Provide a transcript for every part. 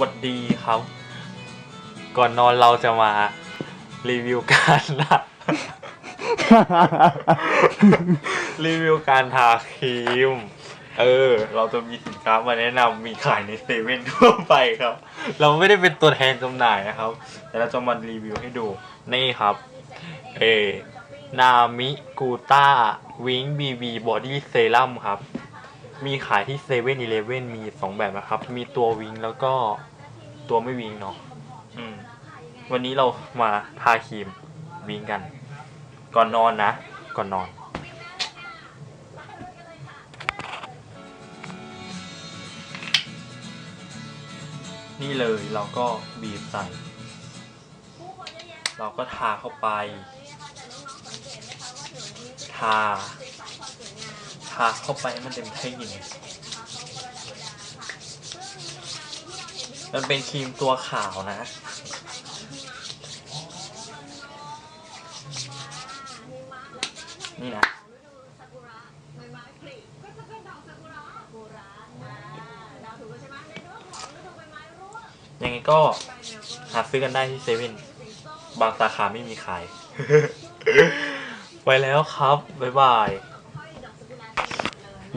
วัสดีครับ ก่อนนอนเราจะมา รีวิวการทารีวิวการทาครีม เออ เราจะมีสินค้ามาแนะนำมีขายในเซเว่นทั่วไปครับ เราไม่ได้เป็นตัวแทนจำหน่ายนะครับ แต่เราจะมารีวิวให้ดู นี่ครับ เอ นามิกูต้าวิงบีบีบอดี้เซรั่มครับ มีขายที่เซเว่นอีเลฟเว่นมีสองแบบนะครับ มีตัววิงแล้วก็ตัวไม่วิงเนาะอืม วันนี้เรามาทาครีมวิงกัน ก่อนนอนนะ ก่อนนอน นี่เลยเราก็บีบใส่ เราก็ทาเข้าไป ทาทาเข้าไปมันเต็มที่มันเป็นครีมตัวขาวนะ นี่นะยังไงก็หาซื้อกันได้ที่เซเว่นบางสาขาไม่มีขาย ไปแล้วครับ บ๊ายบาย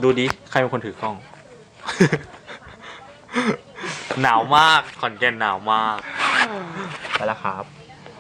ดูดิ ใครเป็นคนถือกล้อง หนาวมาก ขอนแก่นหนาวมาก ไปแล้วครับ